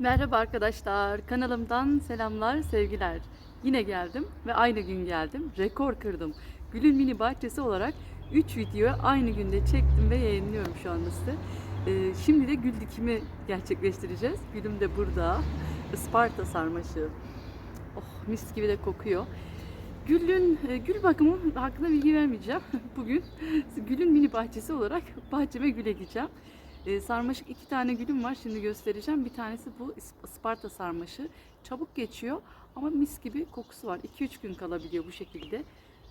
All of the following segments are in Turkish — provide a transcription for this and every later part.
Merhaba arkadaşlar, kanalımdan selamlar, sevgiler. Yine geldim ve aynı gün geldim. Rekor kırdım. Gül'ün mini bahçesi olarak 3 videoyu aynı günde çektim ve yayınlıyorum şu anda size. Ee, şimdi de gül dikimi gerçekleştireceğiz. Gülüm de burada. Isparta sarmaşığı. Oh mis gibi de kokuyor. Gül'ün, e, gül bakımı hakkında bilgi vermeyeceğim. Bugün Gül'ün mini bahçesi olarak bahçeme gül ekeceğim. E, sarmaşık iki tane gülüm var şimdi göstereceğim. Bir tanesi bu Is- Isparta sarmaşığı. Çabuk geçiyor ama mis gibi kokusu var. 2-3 gün kalabiliyor bu şekilde.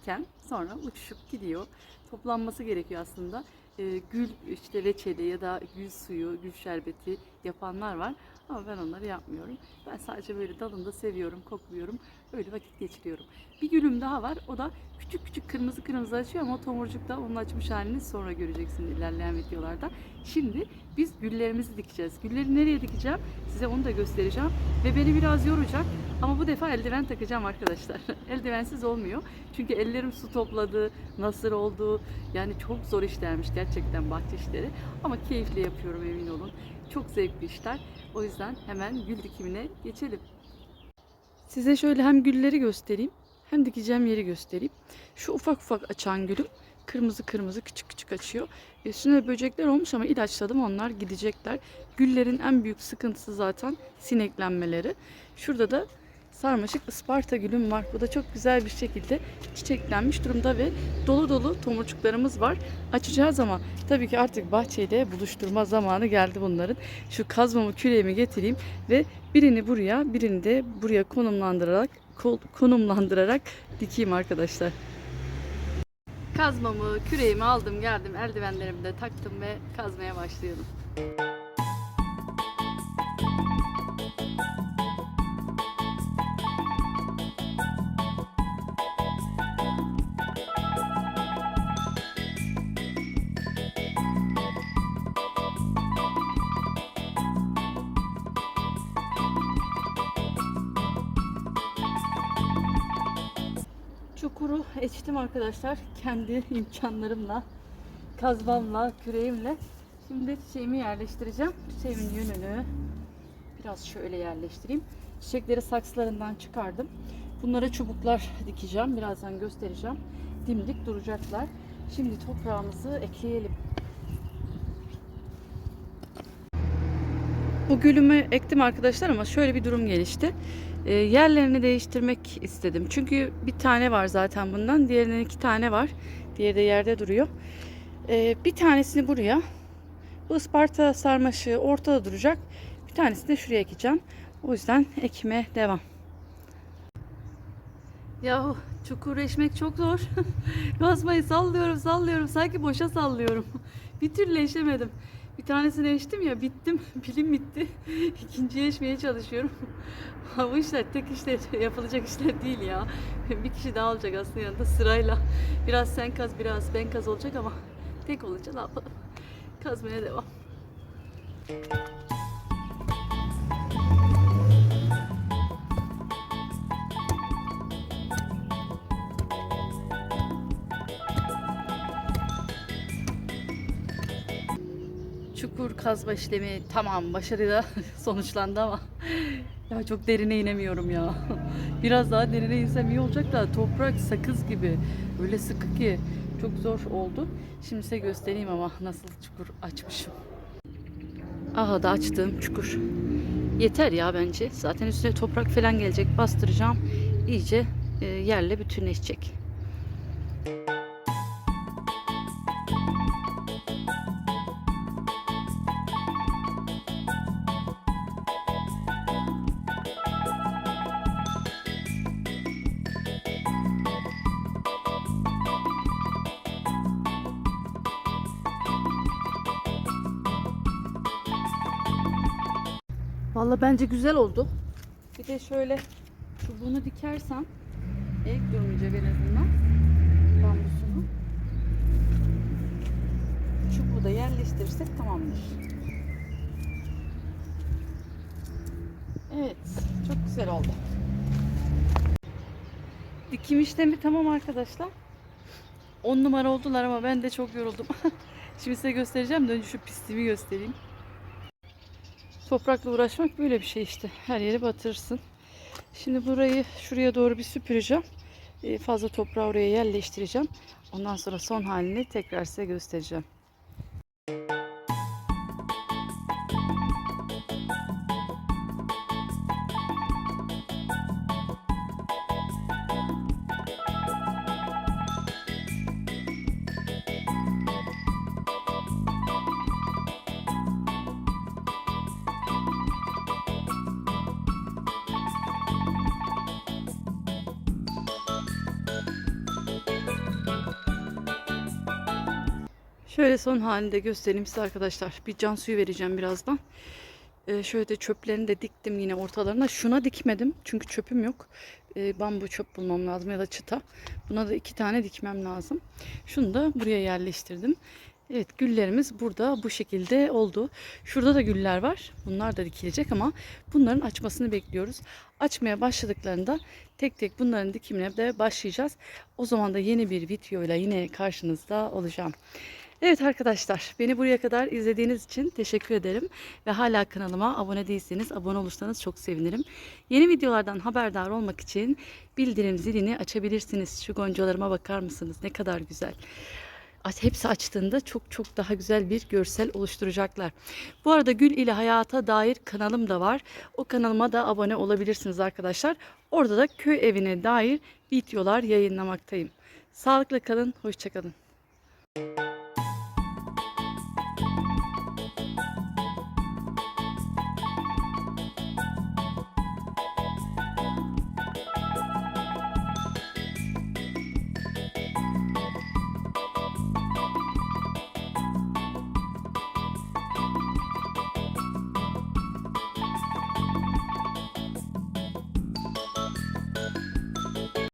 Ken sonra uçuşup gidiyor. Toplanması gerekiyor aslında. E, gül işte reçeli ya da gül suyu, gül şerbeti yapanlar var. Ama ben onları yapmıyorum. Ben sadece böyle dalında seviyorum, kokluyorum. Öyle vakit geçiriyorum. Bir gülüm daha var. O da küçük küçük kırmızı kırmızı açıyor ama tomurcukta onun açmış halini sonra göreceksin ilerleyen videolarda. Şimdi biz güllerimizi dikeceğiz. Gülleri nereye dikeceğim? Size onu da göstereceğim. Ve beni biraz yoracak. Ama bu defa eldiven takacağım arkadaşlar. Eldivensiz olmuyor. Çünkü ellerim su topladı, nasır oldu. Yani çok zor işlermiş gerçekten bahçe işleri. Ama keyifle yapıyorum emin olun. Çok zevkli işler. O yüzden hemen gül dikimine geçelim. Size şöyle hem gülleri göstereyim hem dikeceğim yeri göstereyim. Şu ufak ufak açan gülüm kırmızı kırmızı küçük küçük açıyor. Üstüne böcekler olmuş ama ilaçladım onlar gidecekler. Güllerin en büyük sıkıntısı zaten sineklenmeleri. Şurada da sarmaşık Isparta gülüm var. Bu da çok güzel bir şekilde çiçeklenmiş durumda ve dolu dolu tomurcuklarımız var. Açacağız ama tabii ki artık bahçeyle buluşturma zamanı geldi bunların. Şu kazmamı küreğimi getireyim ve birini buraya birini de buraya konumlandırarak konumlandırarak dikeyim arkadaşlar. Kazmamı, küreğimi aldım geldim eldivenlerimi de taktım ve kazmaya başlayalım. Çukuru eçtim arkadaşlar kendi imkanlarımla, kazmamla, küreğimle. Şimdi çiçeğimi yerleştireceğim. Çiçeğimin yönünü biraz şöyle yerleştireyim. Çiçekleri saksılarından çıkardım. Bunlara çubuklar dikeceğim. Birazdan göstereceğim. Dimdik duracaklar. Şimdi toprağımızı ekleyelim. Bu gülümü ektim arkadaşlar ama şöyle bir durum gelişti. E, yerlerini değiştirmek istedim. Çünkü bir tane var zaten bundan. Diğerinden iki tane var. Diğeri de yerde duruyor. E, bir tanesini buraya. Bu Isparta sarmaşığı ortada duracak. Bir tanesini de şuraya ekeceğim. O yüzden ekime devam. Yahu çukur eşmek çok zor. Kazmayı sallıyorum sallıyorum. Sanki boşa sallıyorum. bir türlü eşemedim. Bir tanesini eştim ya bittim. Pilim bitti. İkinciye eşmeye çalışıyorum. Bu işler tek işler yapılacak işler değil ya. Bir kişi daha olacak aslında yanında sırayla. Biraz sen kaz biraz ben kaz olacak ama tek olunca ne yapalım. Kazmaya devam. Çukur kazma işlemi tamam başarıyla sonuçlandı ama ya çok derine inemiyorum ya. Biraz daha derine insem iyi olacak da toprak sakız gibi öyle sıkı ki çok zor oldu. Şimdi size göstereyim ama nasıl çukur açmışım. Aha da açtığım çukur. Yeter ya bence. Zaten üstüne toprak falan gelecek. Bastıracağım. İyice e, yerle bütünleşecek. Valla bence güzel oldu. Bir de şöyle çubuğunu dikersem ek durmayacak en azından bambusunu. Çubuğu da yerleştirirsek tamamdır. Evet, çok güzel oldu. Dikim işlemi tamam arkadaşlar. 10 numara oldular ama ben de çok yoruldum. Şimdi size göstereceğim de şu pisliğimi göstereyim. Toprakla uğraşmak böyle bir şey işte. Her yeri batırırsın. Şimdi burayı şuraya doğru bir süpüreceğim. Ee, Fazla toprağı oraya yerleştireceğim. Ondan sonra son halini tekrar size göstereceğim. Şöyle son halini de göstereyim size arkadaşlar. Bir can suyu vereceğim birazdan. Ee, şöyle de çöplerini de diktim yine ortalarına. Şuna dikmedim çünkü çöpüm yok. Ee, bambu çöp bulmam lazım ya da çıta. Buna da iki tane dikmem lazım. Şunu da buraya yerleştirdim. Evet güllerimiz burada bu şekilde oldu. Şurada da güller var. Bunlar da dikilecek ama bunların açmasını bekliyoruz. Açmaya başladıklarında tek tek bunların dikimine de başlayacağız. O zaman da yeni bir videoyla yine karşınızda olacağım. Evet arkadaşlar beni buraya kadar izlediğiniz için teşekkür ederim. Ve hala kanalıma abone değilseniz abone olursanız çok sevinirim. Yeni videolardan haberdar olmak için bildirim zilini açabilirsiniz. Şu goncalarıma bakar mısınız? Ne kadar güzel. Hepsi açtığında çok çok daha güzel bir görsel oluşturacaklar. Bu arada Gül ile Hayata dair kanalım da var. O kanalıma da abone olabilirsiniz arkadaşlar. Orada da köy evine dair videolar yayınlamaktayım. Sağlıkla kalın, hoşçakalın.